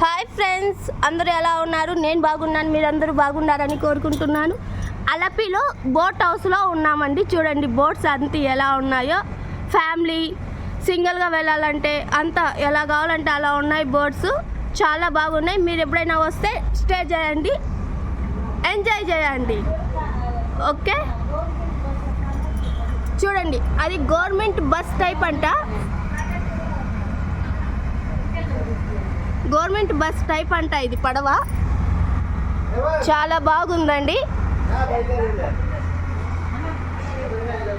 Hi friends అందరూ ఎలా ఉన్నారు? నేను బాగున్నాను మీరందరూ బాగున్నారని కోరుకుంటున్నాను. అలపిలో బోట్ హౌస్లో ఉన్నామండి. చూడండి బోట్స్ అంతా ఎలా ఉన్నాయో. ఫ్యామిలీ సింగిల్గా వెళ్ళాలంటే అంత ఎలా కావాలంటే అలా ఉన్నాయి బోట్స్. చాలా బాగున్నాయి. మీరు ఎప్పుడైనా వస్తే స్టే చేయండి. ఎంజాయ్ చేయండి. ఓకే? చూడండి అది గవర్నమెంట్ బస్ టైప్ అంట. గవర్నమెంట్ బస్ టైప్ అంట ఇది పడవ. చాలా బాగుందండి.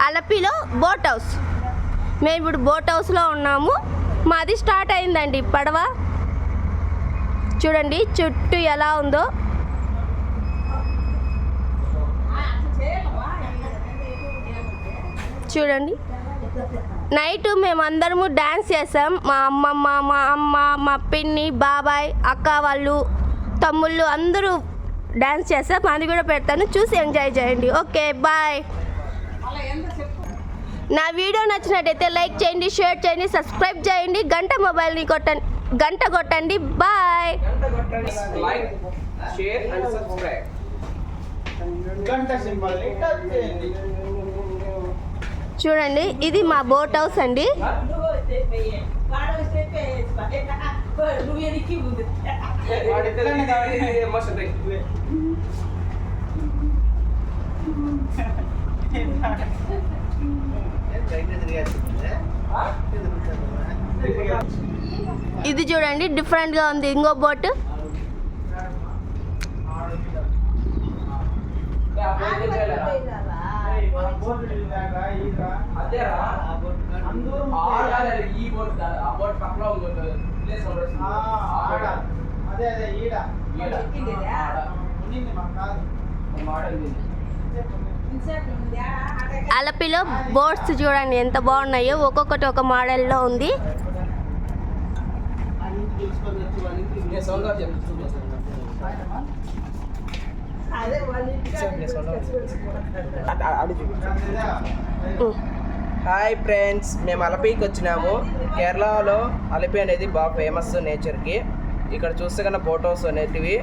అలపిలో బోట్ హౌస్. మేము ఇప్పుడు బోట్ హౌస్లో ఉన్నాము. మాది స్టార్ట్ అయిందండి పడవ. చూడండి చుట్టూ ఎలా ఉందో. చూడండి. నైట్ మేమందరము డ్యాన్స్ చేసాం మా అమ్మమ్మ మా అమ్మ మా పిన్ని బాబాయ్ అక్క వాళ్ళు తమ్ముళ్ళు అందరూ డ్యాన్స్ చేసాం అది కూడా పెడతాను. చూసి ఎంజాయ్ చేయండి. Okay bye. నా వీడియో నచ్చినట్టయితే లైక్ చేయండి షేర్ చేయండి సబ్స్క్రైబ్ చేయండి గంట మొబైల్ని కొట్టండి గంట కొట్టండి. బాయ్. గంట సింబల్ని టచ్ చేయండి. చూడండి ఇది మా బోట్ హౌస్ అండి. ఇది చూడండి డిఫరెంట్గా ఉంది. ఇంకో బోట్. అదేరా అందరూ ఈ బోట్ కాదు, ఆ బోట్ పక్కన ఉంది ప్లేస్ ఉండొచ్చు. ఆ బోట్. అదే అదే ఈడ ఈడ. ఆడ. ఉన్నింది మాకు కాదు మోడల్ ఇది. అలపిలో బోట్స్ చూడండి ఎంత బాగున్నాయో ఒక్కొక్కటి ఒక మోడల్లో ఉంది హాయ్ ఫ్రెండ్స్ మేము అలపికి వచ్చినాము. కేరళలో అలపి అనేది బాగా ఫేమస్ నేచర్కి ఇక్కడ చూస్తే కన్నా ఫొటోస్ అనేటివి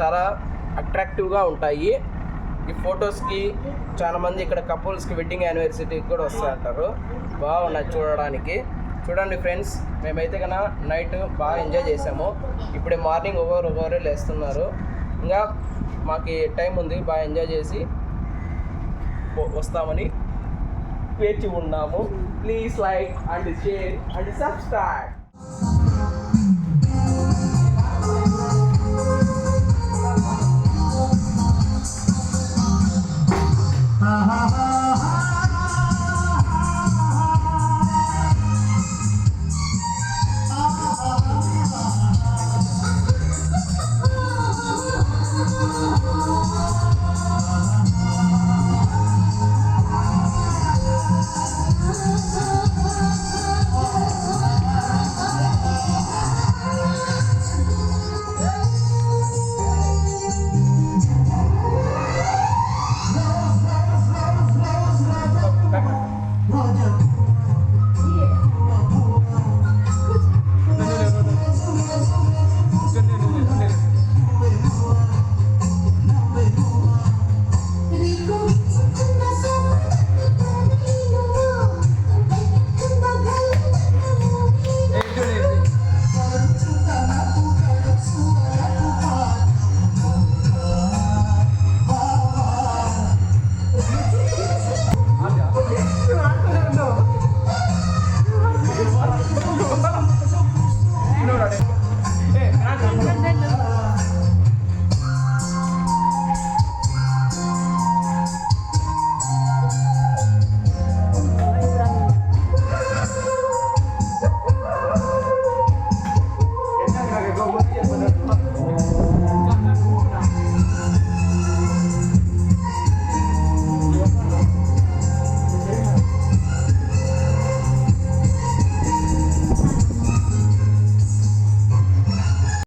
చాలా అట్రాక్టివ్గా ఉంటాయి. ఈ ఫొటోస్కి చాలా మంది ఇక్కడ కపుల్స్కి వెడ్డింగ్ యానివర్సరీకి కూడా వస్తాయంటారు బాగున్నాయి చూడడానికి. చూడండి ఫ్రెండ్స్ మేమైతే కన్నా నైట్ బాగా ఎంజాయ్ చేసాము. ఇప్పుడే మార్నింగ్ ఒకరు ఒకరు లేస్తున్నారు. ఇంకా మాకు టైం ఉంది బాగా ఎంజాయ్ చేసి వస్తామని వేచి ఉన్నాము. Please like and share and subscribe